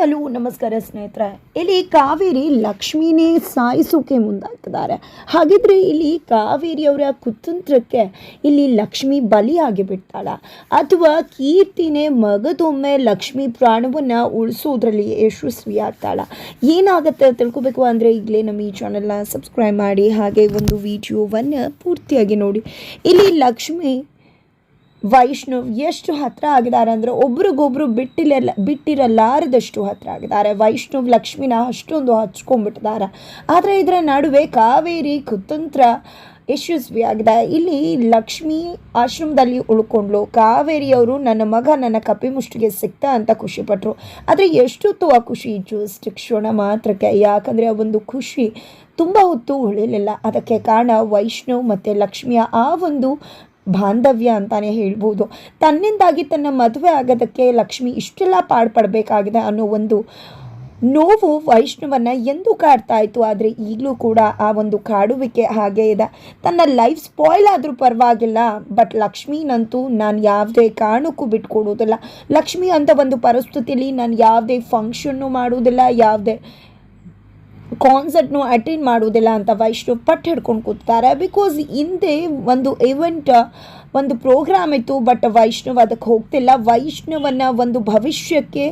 Hello ನಮಸ್ಕಾರ ಸ್ನೇಹಿತರೆ. ಇಲ್ಲಿ ಕಾವೇರಿ ಲಕ್ಷ್ಮಿನೇ ಸಾಯಿಸೋಕೆ ಮುಂದಾಗ್ತಿದ್ದಾರೆ. ಹಾಗಿದ್ರೆ ಇಲ್ಲಿ ಕಾವೇರಿಯವರ ಕುತಂತ್ರಕ್ಕೆ ಇಲ್ಲಿ ಲಕ್ಷ್ಮಿ ಬಲಿಯಾಗಿ ಬಿಡ್ತಾಳ. ಅಥವಾ ಕೀರ್ತಿನೇ ಮಗದೊಮ್ಮೆ ಲಕ್ಷ್ಮಿ ಪ್ರಾಣವನ್ನು ಉಳಿಸೋದ್ರಲ್ಲಿ ಯಶಸ್ವಿ ಆಗ್ತಾಳ ಏನಾಗುತ್ತೆ ತಿಳ್ಕೊಬೇಕು ಅಂದರೆ ಈಗಲೇ ನಮ್ಮ ಈ ಚಾನೆಲ್ನ ಸಬ್ಸ್ಕ್ರೈಬ್ ಮಾಡಿ, ಹಾಗೆ ಒಂದು ವಿಡಿಯೋವನ್ನು ಪೂರ್ತಿಯಾಗಿ ನೋಡಿ. ಇಲ್ಲಿ ಲಕ್ಷ್ಮಿ ವೈಷ್ಣವ್ ಎಷ್ಟು ಹತ್ರ ಆಗಿದ್ದಾರೆ ಅಂದರೆ ಒಬ್ರಿಗೊಬ್ರು ಬಿಟ್ಟಿಲ್ಲ ಬಿಟ್ಟಿರಲಾರದಷ್ಟು ಹತ್ರ ಆಗಿದ್ದಾರೆ. ವೈಷ್ಣವ್, ಲಕ್ಷ್ಮಿನ ಅಷ್ಟೊಂದು ಹಚ್ಕೊಂಡ್ಬಿಟ್ಟಿದ್ದಾರೆ. ಆದರೆ ಇದರ ನಡುವೆ ಕಾವೇರಿ ಕುತಂತ್ರ ಯಶಸ್ವಿಯಾಗಿದೆ. ಇಲ್ಲಿ ಲಕ್ಷ್ಮಿ ಆಶ್ರಮದಲ್ಲಿ ಉಳ್ಕೊಂಡ್ಲು. ಕಾವೇರಿಯವರು, ನನ್ನ ಮಗ ನನ್ನ ಕಪಿ ಮುಷ್ಟಿಗೆ ಸಿಕ್ತ ಅಂತ ಖುಷಿಪಟ್ಟರು ಆದರೆ ಎಷ್ಟೊತ್ತು ಆ ಖುಷಿ? ಜೋಸ್ಟ್ ಕ್ಷಣ ಮಾತ್ರಕ್ಕೆ. ಯಾಕಂದರೆ ಆ ಒಂದು ಖುಷಿ ತುಂಬ ಹೊತ್ತು ಉಳಿಲಿಲ್ಲ. ಅದಕ್ಕೆ ಕಾರಣ ವೈಷ್ಣವ್ ಮತ್ತು ಲಕ್ಷ್ಮಿಯ ಆ ಒಂದು ಬಾಂಧವ್ಯ ಅಂತಾನೆ ಹೇಳ್ಬೋದು. ತನ್ನಿಂದಾಗಿ ತನ್ನ ಮದುವೆ ಆಗೋದಕ್ಕೆ ಲಕ್ಷ್ಮಿ ಇಷ್ಟೆಲ್ಲ ಪಾಡ್ಪಡಬೇಕಾಗಿದೆ ಅನ್ನೋ ಒಂದು ನೋವು ವೈಷ್ಣವನ್ನ ಎಂದು ಕಾಡ್ತಾ ಇತ್ತು. ಆದರೆ ಈಗಲೂ ಕೂಡ ಆ ಒಂದು ಕಾಡುವಿಕೆ ಹಾಗೆ ಇದೆ. ತನ್ನ ಲೈಫ್ ಸ್ಪಾಯ್ಲ್ ಆದರೂ ಪರವಾಗಿಲ್ಲ, ಬಟ್ ಲಕ್ಷ್ಮೀನಂತೂ ನಾನು ಯಾವುದೇ ಕಾರಣಕ್ಕೂ ಬಿಟ್ಕೊಡೋದಿಲ್ಲ. ಲಕ್ಷ್ಮಿ ಅಂತ ಒಂದು ಪರಿಸ್ಥಿತಿಯಲ್ಲಿ ನಾನು ಯಾವುದೇ ಫಂಕ್ಷನ್ನು ಮಾಡೋದಿಲ್ಲ, ಯಾವುದೇ ಕಾನ್ಸರ್ಟ್ನು ಅಟೆಂಡ್ ಮಾಡೋದಿಲ್ಲ ಅಂತ ವೈಷ್ಣವ್ ಪಟ್ಟು ಹಿಡ್ಕೊಂಡು ಕೂತಾರೆ ಬಿಕಾಸ್ ಹಿಂದೆ ಒಂದು ಇವೆಂಟ್ ಒಂದು ಪ್ರೋಗ್ರಾಮ್ ಇತ್ತು, ಬಟ್ ವೈಷ್ಣವ್ ಅದಕ್ಕೆ ಹೋಗ್ತಿಲ್ಲ. ವೈಷ್ಣವನ ಒಂದು ಭವಿಷ್ಯಕ್ಕೆ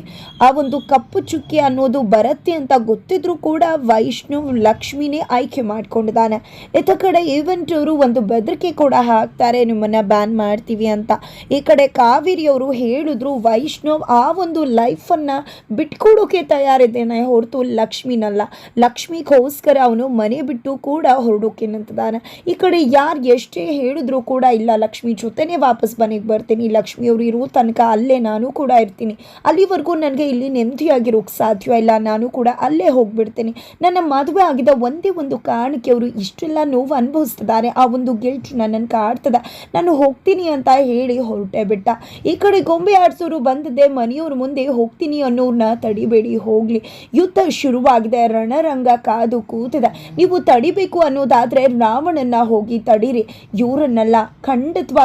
ಆ ಒಂದು ಕಪ್ಪು ಚುಕ್ಕಿ ಅನ್ನೋದು ಬರುತ್ತೆ ಅಂತ ಗೊತ್ತಿದ್ರೂ ಕೂಡ ವೈಷ್ಣವ್ ಲಕ್ಷ್ಮಿನೇ ಆಯ್ಕೆ ಮಾಡ್ಕೊಂಡಿದ್ದಾನೆ. ಇತ್ತ ಕಡೆ ಈವೆಂಟ್ ಅವರು ಒಂದು ಬೆದರಿಕೆ ಕೂಡ ಹಾಕ್ತಾರೆ, ನಿಮ್ಮನ್ನು ಬ್ಯಾನ್ ಮಾಡ್ತೀವಿ ಅಂತ. ಈ ಕಡೆ ಕಾವೇರಿಯವರು ಹೇಳಿದ್ರು, ವೈಷ್ಣವ್ ಆ ಒಂದು ಲೈಫನ್ನು ಬಿಟ್ಕೊಡೋಕೆ ತಯಾರಿದ್ದೇನೆ ಹೊರತು ಲಕ್ಷ್ಮಿನಲ್ಲ. ಲಕ್ಷ್ಮಿಗೋಸ್ಕರ ಅವನು ಮನೆ ಬಿಟ್ಟು ಕೂಡ ಹೊರಡೋಕೆ ನಿಂತಿದ್ದಾನೆ. ಈ ಕಡೆ ಯಾರು ಎಷ್ಟೇ ಹೇಳಿದ್ರು ಕೂಡ ಇಲ್ಲ ಲಕ್ಷ್ಮಿ ಜೊತೆನೇ ವಾಪಸ್ ಮನೆಗೆ ಬರ್ತೀನಿ. ಲಕ್ಷ್ಮಿಯವರು ಇರೋ ತನಕ ಅಲ್ಲೇ ನಾನು ಕೂಡ ಇರ್ತೀನಿ. ಅಲ್ಲಿವರೆಗೂ ನನಗೆ ಇಲ್ಲಿ ನೆಮ್ಮದಿಯಾಗಿರೋಕ್ಕೆ ಸಾಧ್ಯ ಇಲ್ಲ. ನಾನು ಕೂಡ ಅಲ್ಲೇ ಹೋಗ್ಬಿಡ್ತೀನಿ. ನನ್ನ ಮದುವೆ ಆಗಿದ ಒಂದೇ ಒಂದು ಕಾರಣಕ್ಕೆ ಅವರು ಇಷ್ಟೆಲ್ಲ ನೋವು ಅನುಭವಿಸ್ತಿದ್ದಾರೆ. ಆ ಒಂದು ಗಿಲ್ಟ್ ನನ್ನನ್ನು ಕಾಡ್ತದೆ. ನಾನು ಹೋಗ್ತೀನಿ ಅಂತ ಹೇಳಿ ಹೊರಟೆ ಬಿಟ್ಟ. ಈ ಕಡೆ ಗೊಂಬೆ ಆಡಿಸೋರು ಬಂದಿದ್ದೆ. ಮನೆಯವ್ರ ಮುಂದೆ ಹೋಗ್ತೀನಿ ಅನ್ನೋರನ್ನ ತಡಿಬೇಡಿ, ಹೋಗಲಿ. ಯುದ್ಧ ಶುರುವಾಗಿದೆ. ರಣರಂಗ ಕಾದು ಕೂತಿದೆ. ನೀವು ತಡಿಬೇಕು ಅನ್ನೋದಾದರೆ ರಾವಣನ ಹೋಗಿ ತಡೀರಿ. ಇವರನ್ನೆಲ್ಲ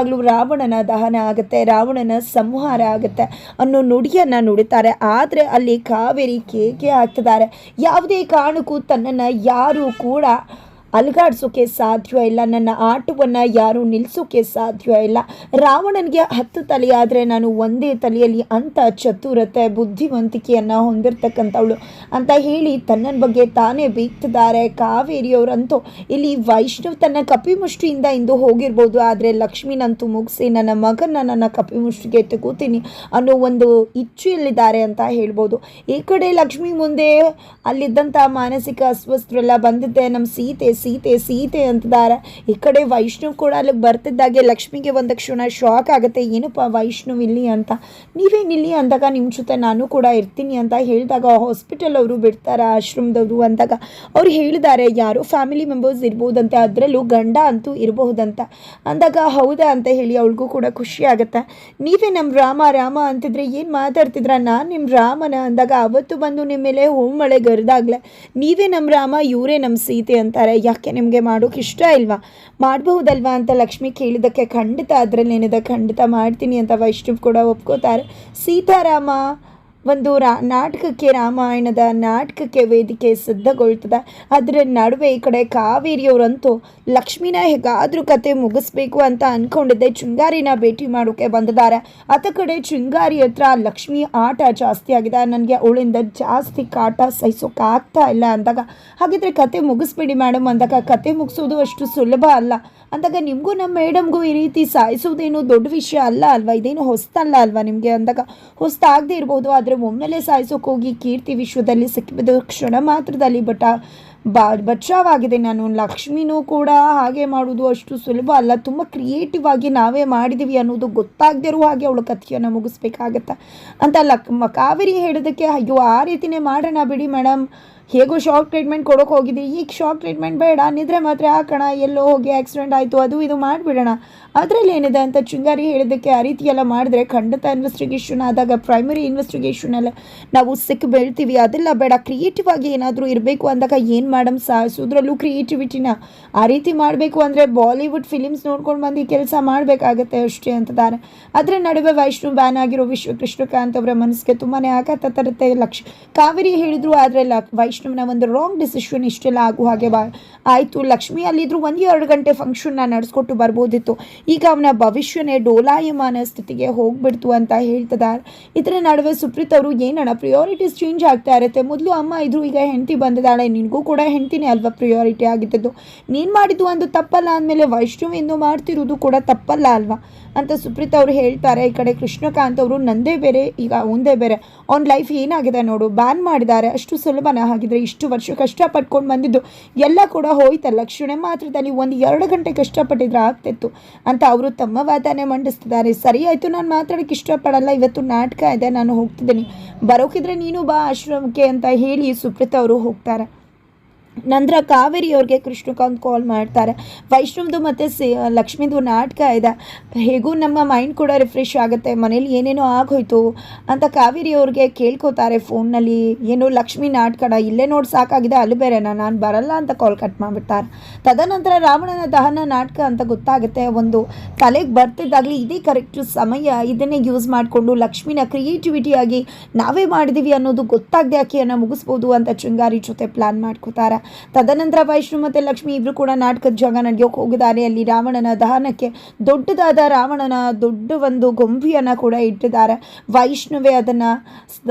ಖಂಡಿತವಾಗ್ಲೂ ರಾವಣನ ದಹನ ಆಗುತ್ತೆ, ರಾವಣನ ಸಂಹಾರ ಆಗುತ್ತೆ ಅನ್ನೋ ನುಡಿಯನ್ನು ನುಡಿತಾರೆ. ಆದರೆ ಅಲ್ಲಿ ಕಾವೇರಿ ಕೇಕೆ ಹಾಕ್ತಿದ್ದಾರೆ. ಯಾವುದೇ ಕಾರಣಕ್ಕೂ ತನ್ನನ್ನು ಯಾರೂ ಕೂಡ ಅಲುಗಾಡ್ಸೋಕೆ ಸಾಧ್ಯ ಇಲ್ಲ. ನನ್ನ ಆಟವನ್ನು ಯಾರೂ ನಿಲ್ಲಿಸೋಕೆ ಸಾಧ್ಯ ಇಲ್ಲ. ರಾವಣನಿಗೆ ಹತ್ತು ತಲೆ ಆದರೆ ನಾನು ಒಂದೇ ತಲೆಯಲ್ಲಿ ಅಂಥ ಚತುರತೆ, ಬುದ್ಧಿವಂತಿಕೆಯನ್ನು ಹೊಂದಿರತಕ್ಕಂಥವಳು ಅಂತ ಹೇಳಿ ತನ್ನ ಬಗ್ಗೆ ತಾನೇ ಬೀಗ್ತಿದ್ದಾರೆ. ಕಾವೇರಿಯವರಂತೂ ಇಲ್ಲಿ ವೈಷ್ಣವ್ ತನ್ನ ಕಪಿಮುಷ್ಟಿಯಿಂದ ಇಂದು ಹೋಗಿರ್ಬೋದು. ಆದರೆ ಲಕ್ಷ್ಮಿನಂತೂ ಮುಗಿಸಿ ನನ್ನ ಮಗನ ನನ್ನ ಕಪಿಮುಷ್ಟಿಗೆ ತಗೋತೀನಿ ಅನ್ನೋ ಒಂದು ಇಚ್ಛೆಯಲ್ಲಿದ್ದಾರೆ ಅಂತ ಹೇಳ್ಬೋದು. ಈ ಕಡೆ ಲಕ್ಷ್ಮಿ ಮುಂದೆ ಅಲ್ಲಿದ್ದಂಥ ಮಾನಸಿಕ ಅಸ್ವಸ್ಥರೆಲ್ಲ ಬಂದಿದ್ದೆ. ನಮ್ಮ ಸೀತೆ ಸೀತೆ ಸೀತೆ ಅಂತಿದ್ದಾರೆ. ಈ ಕಡೆ ವೈಷ್ಣವ್ ಕೂಡ ಅಲ್ಲಿಗೆ ಬರ್ತಿದ್ದಾಗೆ. ಲಕ್ಷ್ಮಿಗೆ ಒಂದು ಕ್ಷಣ ಶಾಕ್ ಆಗುತ್ತೆ. ಏನಪ್ಪ ವೈಷ್ಣವ್ ಇಲ್ಲಿ ಅಂತ? ನೀವೇನಿಲ್ಲಿ ಅಂದಾಗ ನಿಮ್ಮ ಜೊತೆ ನಾನು ಕೂಡ ಇರ್ತೀನಿ ಅಂತ ಹೇಳಿದಾಗ ಹಾಸ್ಪಿಟಲ್ ಅವರು ಬಿಡ್ತಾರೆ ಆಶ್ರಮದವರು ಅಂದಾಗ, ಅವ್ರು ಹೇಳಿದ್ದಾರೆ, ಯಾರೋ ಫ್ಯಾಮಿಲಿ ಮೆಂಬರ್ಸ್ ಇರ್ಬೋದಂತೆ. ಅದರಲ್ಲೂ ಗಂಡ ಅಂತೂ ಇರಬಹುದಂತ ಅಂದಾಗ, ಹೌದಾ? ಅಂತ ಹೇಳಿ ಅವಳಿಗೂ ಕೂಡ ಖುಷಿ ಆಗುತ್ತೆ. ನೀವೇ ನಮ್ಮ ರಾಮ ರಾಮ ಅಂತಿದ್ರೆ ಏನು ಮಾತಾಡ್ತಿದ್ರ? ನಾನು ನಿಮ್ಮ ರಾಮನ. ಅಂದಾಗ, ಅವತ್ತು ಬಂದು ನಿಮ್ಮ ಮೇಲೆ ಮಳೆ ಗರಿದಾಗ್ಲೆ. ನೀವೇ ನಮ್ಮ ರಾಮ, ಇವರೇ ನಮ್ಮ ಸೀತೆ ಅಂತಾರೆ. ಯಾಕೆ ನಿಮಗೆ ಮಾಡೋಕೆ ಇಷ್ಟ ಇಲ್ವಾ? ಮಾಡಬಹುದಲ್ವಾ ಅಂತ ಲಕ್ಷ್ಮಿ ಕೇಳಿದ್ದಕ್ಕೆ ಖಂಡಿತ ಅದರಲ್ಲಿ ಏನಿದೆ ಖಂಡಿತ ಮಾಡ್ತೀನಿ ಅಂತ ವೈಷ್ಣವ್ ಕೂಡ ಒಪ್ಕೋತಾರೆ. ಸೀತಾರಾಮ ಒಂದು ರಾ, ನಾಟಕಕ್ಕೆ ರಾಮಾಯಣದ ನಾಟಕಕ್ಕೆ ವೇದಿಕೆ ಸಿದ್ಧಗೊಳ್ತದೆ. ಅದರ ನಡುವೆ ಈ ಕಡೆ ಕಾವೇರಿಯವರಂತೂ ಲಕ್ಷ್ಮಿನ ಹೇಗಾದರೂ ಕತೆ ಮುಗಿಸ್ಬೇಕು ಅಂತ ಅಂದ್ಕೊಂಡಿದ್ದೆ ಚುಂಗಾರಿನ ಭೇಟಿ ಮಾಡೋಕ್ಕೆ ಬಂದಿದ್ದಾರೆ. ಆತ ಕಡೆ ಚುಂಗಾರಿ ಹತ್ರ ಲಕ್ಷ್ಮಿ ಆಟ ಜಾಸ್ತಿ ಆಗಿದೆ. ನನಗೆ ಅವಳಿಂದ ಜಾಸ್ತಿ ಕಾಟ ಸಹಿಸೋಕ್ಕಾಗ್ತಾ ಇಲ್ಲ ಅಂದಾಗ, ಹಾಗಿದ್ರೆ ಕತೆ ಮುಗಿಸ್ಬೇಡಿ ಮೇಡಮ್ ಅಂದಾಗ, ಕತೆ ಮುಗಿಸೋದು ಅಷ್ಟು ಸುಲಭ ಅಲ್ಲ. ಅಂದಾಗ ನಿಮಗೂ ನಮ್ಮ ಮೇಡಮ್ಗೂ ಈ ರೀತಿ ಸಾಯಿಸೋದೇನು ದೊಡ್ಡ ವಿಷಯ ಅಲ್ಲ ಅಲ್ವಾ? ಇದೇನು ಹೊಸ್ತಲ್ಲ ಅಲ್ವಾ ನಿಮಗೆ? ಅಂದಾಗ, ಹೊಸ್ತಾಗದೇ ಇರ್ಬೋದು, ಆದರೆ ಒಮ್ಮೆಲೆ ಸಾಯಿಸೋಕೆ ಹೋಗಿ ಕೀರ್ತಿ ವಿಶ್ವದಲ್ಲಿ ಸಿಕ್ಕಿದ ಕ್ಷಣ ಮಾತ್ರದಲ್ಲಿ ಬಟ, ಬಾ ಬಚಾವಾಗಿದೆ ನಾನು ಲಕ್ಷ್ಮಿನೂ ಕೂಡ ಹಾಗೆ ಮಾಡೋದು ಅಷ್ಟು ಸುಲಭ ಅಲ್ಲ. ತುಂಬ ಕ್ರಿಯೇಟಿವ್ ಆಗಿ ನಾವೇ ಮಾಡಿದ್ದೀವಿ ಅನ್ನೋದು ಗೊತ್ತಾಗದಿರೋ ಹಾಗೆ ಅವಳು ಕಥೆಯನ್ನು ಮುಗಿಸ್ಬೇಕಾಗತ್ತೆ? ಅಂತ ಲಕ್ ಕಾವೇರಿ ಹೇಳೋದಕ್ಕೆ ಅಯ್ಯೋ, ಆ ರೀತಿನೇ ಮಾಡೋಣ ಬಿಡಿ ಮೇಡಮ್. ಹೇಗೋ ಶಾಕ್ ಟ್ರೀಟ್ಮೆಂಟ್ ಕೊಡೋಕೆ ಹೋಗಿದ್ದೆ? ಈಗ ಶಾಕ್ ಟ್ರೀಟ್ಮೆಂಟ್ ಬೇಡ. ನಿದ್ರೆ ಮಾತ್ರ ಹಾಕೋಣ ಎಲ್ಲೋ ಹೋಗಿ ಆಕ್ಸಿಡೆಂಟ್ ಆಯಿತು, ಅದು ಇದು ಮಾಡಿಬಿಡೋಣ. ಅದರಲ್ಲಿ ಏನಿದೆ ಅಂತ ಚುಂಗಾರಿ ಹೇಳಿದ್ದಕ್ಕೆ ಆ ರೀತಿ ಎಲ್ಲ ಮಾಡಿದ್ರೆ ಖಂಡಿತ ಇನ್ವೆಸ್ಟಿಗೇಷನ್ ಆದಾಗ ಪ್ರೈಮರಿ ಇನ್ವೆಸ್ಟಿಗೇಷನಲ್ಲಿ ನಾವು ಸಿಕ್ಕ ಬೀಳ್ತೀವಿ. ಅದೆಲ್ಲ ಬೇಡ. ಕ್ರಿಯೇಟಿವ್ ಆಗಿ ಏನಾದರೂ ಇರಬೇಕು ಅಂದಾಗ ಏನು ಮಾಡಮ್ ಸಾಧಿಸೋದ್ರಲ್ಲೂ ಕ್ರಿಯೇಟಿವಿಟಿನ ಆ ರೀತಿ ಮಾಡಬೇಕು ಅಂದರೆ ಬಾಲಿವುಡ್ ಫಿಲಿಮ್ಸ್ ನೋಡ್ಕೊಂಡು ಬಂದು ಕೆಲಸ ಮಾಡಬೇಕಾಗತ್ತೆ ಅಷ್ಟೇ ಅಂತಿದ್ದಾರೆ ಅದರ ನಡುವೆ ವೈಷ್ಣು ಬ್ಯಾನ್ ಆಗಿರೋ ವಿಶ್ವ ಕೃಷ್ಣಕಾಂತ್ ಅವರ ಮನಸ್ಸಿಗೆ ತುಂಬಾ ಆಘಾತ ತರುತ್ತೆ ಲಕ್ಷ. ಕಾವೇರಿ ಹೇಳಿದ್ರು, ಆದರೆ ಲ ವೈಷ್ಣವನ ಒಂದು ರಾಂಗ್ ಡಿಸಿಷನ್ ಇಷ್ಟೆಲ್ಲ ಆಗುವ ಹಾಗೆ ಬಾ ಆಯಿತು. ಲಕ್ಷ್ಮಿ ಅಲ್ಲಿದ್ರು ಒಂದು ಎರಡು ಗಂಟೆ ಫಂಕ್ಷನ್ನ ನಡೆಸ್ಕೊಟ್ಟು ಬರ್ಬೋದಿತ್ತು. ಈಗ ಅವನ ಭವಿಷ್ಯನೇ ಡೋಲಾಯಮಾನ ಸ್ಥಿತಿಗೆ ಹೋಗ್ಬಿಡ್ತು ಅಂತ ಹೇಳ್ತದ ಇದರ ನಡುವೆ ಸುಪ್ರೀತ್ ಅವರು ಏನಣ್ಣ ಪ್ರಿಯಾರಿಟೀಸ್ ಚೇಂಜ್ ಆಗ್ತಾ ಇರುತ್ತೆ. ಮೊದಲು ಅಮ್ಮ ಇದ್ರು, ಈಗ ಹೆಂಡತಿ ಬಂದಿದ್ದಾಳೆ. ನಿನಗೂ ಕೂಡ ಹೆಂಡ್ತಿನೇ ಅಲ್ವಾ ಪ್ರಿಯಾರಿಟಿ ಆಗಿದ್ದದ್ದು? ನೀನು ಮಾಡಿದ್ದು ಒಂದು ತಪ್ಪಲ್ಲ ಅಂದಮೇಲೆ ವೈಷ್ಣವಿಂದು ಮಾಡ್ತಿರೋದು ಕೂಡ ತಪ್ಪಲ್ಲ ಅಲ್ವಾ? ಅಂತ ಸುಪ್ರೀತ್ ಅವರು ಹೇಳ್ತಾರೆ. ಈ ಕಡೆ ಕೃಷ್ಣಕಾಂತ್ ಅವರು ನಂದೇ ಬೇರೆ, ಈಗ ಒಂದೇ ಬೇರೆ. ಅವ್ನ ಲೈಫ್ ಏನಾಗಿದೆ ನೋಡು ಬ್ಯಾನ್ ಮಾಡಿದ್ದಾರೆ. ಅಷ್ಟು ಸುಲಭನ ಆಗಿದ್ರೆ ಇಷ್ಟು ವರ್ಷ ಕಷ್ಟಪಟ್ಕೊಂಡು ಬಂದಿದ್ದು, ಎಲ್ಲ ಕೂಡ ಹೋಯ್ತಲ್ಲ. ಮಾತ್ರ ಮಾತ್ರದಲ್ಲಿ ಒಂದು ಎರಡು ಗಂಟೆ ಕಷ್ಟಪಟ್ಟಿದ್ರೆ ಆಗ್ತಿತ್ತು ಅಂತ ಅವರು ತಮ್ಮ ವಾದನೆ ಮಂಡಿಸ್ತಿದ್ದಾರೆ. ಸರಿ ಆಯಿತು, ನಾನು ಮಾತಾಡೋಕ್ಕೆ ಇಷ್ಟಪಡಲ್ಲ. ಇವತ್ತು ನಾಟಕ ಇದೆ, ನಾನು ಹೋಗ್ತಿದ್ದೀನಿ. ಬರೋಕಿದ್ರೆ ನೀನು ಬಾ ಆಶ್ರಮಕ್ಕೆ ಅಂತ ಹೇಳಿ ಸುಪ್ರೀತ್ ಅವರು ಹೋಗ್ತಾರೆ. ನಂತರ ಕಾವೇರಿ ಅವ್ರಿಗೆ ಕೃಷ್ಣಕಾಂತ್ ಕಾಲ್ ಮಾಡ್ತಾರೆ. ವೈಷ್ಣವ್ದು ಮತ್ತು ಸಿ, ಲಕ್ಷ್ಮೀದು ನಾಟಕ ಇದೆ. ಹೇಗೂ ನಮ್ಮ ಮೈಂಡ್ ಕೂಡ ರಿಫ್ರೆಶ್ ಆಗುತ್ತೆ. ಮನೇಲಿ ಏನೇನೋ ಆಗೋಯ್ತು ಅಂತ ಕಾವೇರಿ ಅವ್ರಿಗೆ ಕೇಳ್ಕೊತಾರೆ ಫೋನ್ನಲ್ಲಿ ಏನು ಲಕ್ಷ್ಮಿ ನಾಟಕಡ ಇಲ್ಲೇ ನೋಡಿ ಸಾಕಾಗಿದೆ, ಅಲ್ಲಿ ಬೇರೆನಾ? ನಾನು ಬರಲ್ಲ ಅಂತ ಕಾಲ್ ಕಟ್ ಮಾಡಿಬಿಡ್ತಾರೆ. ತದನಂತರ ರಾವಣನ ದಹನ ನಾಟಕ ಅಂತ ಗೊತ್ತಾಗುತ್ತೆ. ಒಂದು ತಲೆಗೆ ಬರ್ತಿದ್ದಾಗಲಿ ಇದೇ ಕರೆಕ್ಟ್ ಸಮಯ. ಇದನ್ನೇ ಯೂಸ್ ಮಾಡಿಕೊಂಡು ಲಕ್ಷ್ಮಿನ ಕ್ರಿಯೇಟಿವಿಟಿಯಾಗಿ ನಾವೇ ಮಾಡಿದ್ದೀವಿ ಅನ್ನೋದು ಗೊತ್ತಾಗದೆ ಆಕೆಯನ್ನು ಮುಗಿಸ್ಬೋದು ಅಂತ ಶೃಂಗಾರಿ ಜೊತೆ ಪ್ಲ್ಯಾನ್ ಮಾಡ್ಕೋತಾರೆ. ತದನಂತರ ವೈಷ್ಣು ಮತ್ತು ಲಕ್ಷ್ಮಿ ಇಬ್ಬರು ಕೂಡ ನಾಟಕದ ಜಾಗ ನಡೆಯೋಕೆ ಹೋಗಿದ್ದಾರೆ. ಅಲ್ಲಿ ರಾವಣನ ದಹನಕ್ಕೆ ದೊಡ್ಡದಾದ ರಾವಣನ ದೊಡ್ಡ ಒಂದು ಗೊಂಬಿಯನ್ನು ಕೂಡ ಇಟ್ಟಿದ್ದಾರೆ. ವೈಷ್ಣವೇ ಅದನ್ನು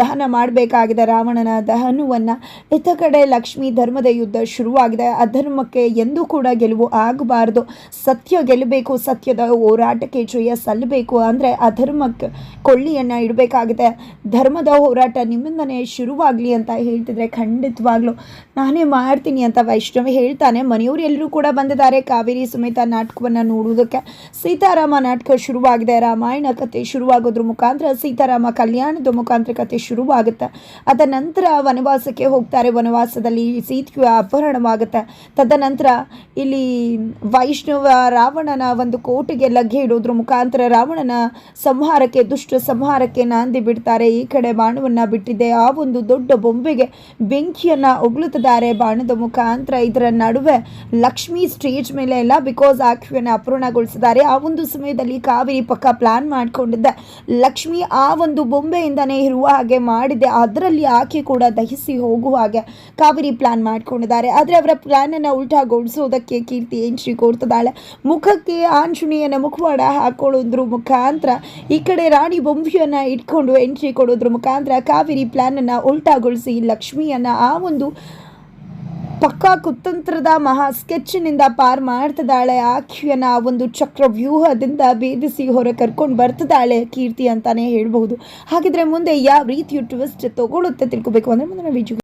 ದಹನ ಮಾಡಬೇಕಾಗಿದೆ. ರಾವಣನ ದಹನವನ್ನು ಇತ್ತ ಕಡೆ ಲಕ್ಷ್ಮಿ ಧರ್ಮದ ಯುದ್ಧ ಶುರುವಾಗಿದೆ. ಅಧರ್ಮಕ್ಕೆ ಎಂದೂ ಕೂಡ ಗೆಲುವು ಆಗಬಾರ್ದು. ಸತ್ಯ ಗೆಲ್ಲಬೇಕು, ಸತ್ಯದ ಹೋರಾಟಕ್ಕೆ ಜಯ ಸಲ್ಲಬೇಕು ಅಂದರೆ ಅಧರ್ಮಕ್ಕೆ ಕೊಳ್ಳಿಯನ್ನು ಇಡಬೇಕಾಗಿದೆ. ಧರ್ಮದ ಹೋರಾಟ ನಿಮ್ಮಿಂದನೇ ಶುರುವಾಗಲಿ ಅಂತ ಹೇಳ್ತಿದ್ರೆ ಖಂಡಿತವಾಗ್ಲೂ ನಾನೇ ಮಾಡ್ತೀನಿ. ಅಂತ ವೈಷ್ಣವಿ ಹೇಳ್ತಾನೆ. ಮನೆಯವರು ಎಲ್ಲರೂ ಕೂಡ ಬಂದಿದ್ದಾರೆ. ಕಾವೇರಿ ಸುಮೇತ ನಾಟಕವನ್ನು ನೋಡುವುದಕ್ಕೆ ಸೀತಾರಾಮ ನಾಟಕ ಶುರುವಾಗಿದೆ. ರಾಮಾಯಣ ಕಥೆ ಶುರುವಾಗೋದ್ರ ಮುಖಾಂತರ ಸೀತಾರಾಮ ಕಲ್ಯಾಣದ ಮುಖಾಂತರ ಕಥೆ ಶುರುವಾಗುತ್ತೆ. ಅದ ನಂತರ ವನವಾಸಕ್ಕೆ ಹೋಗ್ತಾರೆ. ವನವಾಸದಲ್ಲಿ ಸೀತೆಯ ಅಪಹರಣವಾಗುತ್ತೆ. ತದನಂತರ ಇಲ್ಲಿ ವೈಷ್ಣವ ರಾವಣನ ಒಂದು ಕೋಟೆಗೆ ಲಗ್ಗೆ ಇಡೋದ್ರ ಮುಖಾಂತರ ರಾವಣನ ಸಂಹಾರಕ್ಕೆ, ದುಷ್ಟ ಸಂಹಾರಕ್ಕೆ ನಾಂದಿ ಬಿಡ್ತಾರೆ. ಈ ಕಡೆ ಬಾಣವನ್ನು ಬಿಟ್ಟಿದೆ. ಆ ಒಂದು ದೊಡ್ಡ ಬೊಂಬೆಗೆ ಬೆಂಕಿಯನ್ನು ಉಗುಳುತ್ತಿದ್ದಾರೆ. ಬಾಣದ ಮುಖಾಂತರ ಇದರ ನಡುವೆ ಲಕ್ಷ್ಮಿ ಸ್ಟೇಜ್ ಮೇಲೆ ಎಲ್ಲ ಬಿಕಾಸ್ ಆಕೆಯನ್ನು ಅಪೂರ್ಣಗೊಳಿಸಿದ್ದಾರೆ. ಆ ಒಂದು ಸಮಯದಲ್ಲಿ ಕಾವೇರಿ ಪಕ್ಕ ಪ್ಲಾನ್ ಮಾಡಿಕೊಂಡಿದ್ದೆ. ಲಕ್ಷ್ಮಿ ಆ ಒಂದು ಬೊಂಬೆಯಿಂದನೇ ಇರುವ ಹಾಗೆ ಮಾಡಿದೆ. ಅದರಲ್ಲಿ ಆಕೆ ಕೂಡ ದಹಿಸಿ ಹೋಗುವ ಹಾಗೆ ಕಾವೇರಿ ಪ್ಲಾನ್ ಮಾಡ್ಕೊಂಡಿದ್ದಾರೆ. ಆದರೆ ಅವರ ಪ್ಲಾನನ್ನು ಉಲ್ಟಾಗೊಳಿಸೋದಕ್ಕೆ ಕೀರ್ತಿ ಎಂಟ್ರಿ ಕೊಡ್ತಿದ್ದಾಳೆ ಮುಖಕ್ಕೆ ಆಂಜನೇಯನ ಮುಖವಾಡ ಹಾಕೊಳ್ಳೋದ್ರ ಮುಖಾಂತರ ಈ ಕಡೆ ರಾಣಿ ಬೊಂಬೆಯನ್ನು ಇಟ್ಕೊಂಡು ಎಂಟ್ರಿ ಕೊಡೋದ್ರ ಮುಖಾಂತರ ಕಾವೇರಿ ಪ್ಲಾನನ್ನು ಉಲ್ಟಾಗೊಳಿಸಿ ಲಕ್ಷ್ಮಿಯನ್ನು ಆ ಒಂದು ಪಕ್ಕಾ ಕುತಂತ್ರದ ಮಹಾ ಸ್ಕೆಚ್ನಿಂದ ಪಾರ್ ಮಾಡ್ತಿದ್ದಾಳೆ. ಆಕೆಯನ್ನ ಒಂದು ಚಕ್ರ ವ್ಯೂಹದಿಂದ ಭೇದಿಸಿ ಹೊರ ಕರ್ಕೊಂಡು ಬರ್ತಿದ್ದಾಳೆ ಕೀರ್ತಿ ಅಂತಾನೆ ಹೇಳ್ಬಹುದು. ಹಾಗಿದ್ರೆ ಮುಂದೆ ಯಾವ ರೀತಿಯ ಟ್ವಿಸ್ಟ್ ತಗೊಳುತ್ತೆ ತಿಳ್ಕೊಬೇಕು ಅಂದ್ರೆ ಮುಂದಿನ ವಿಜು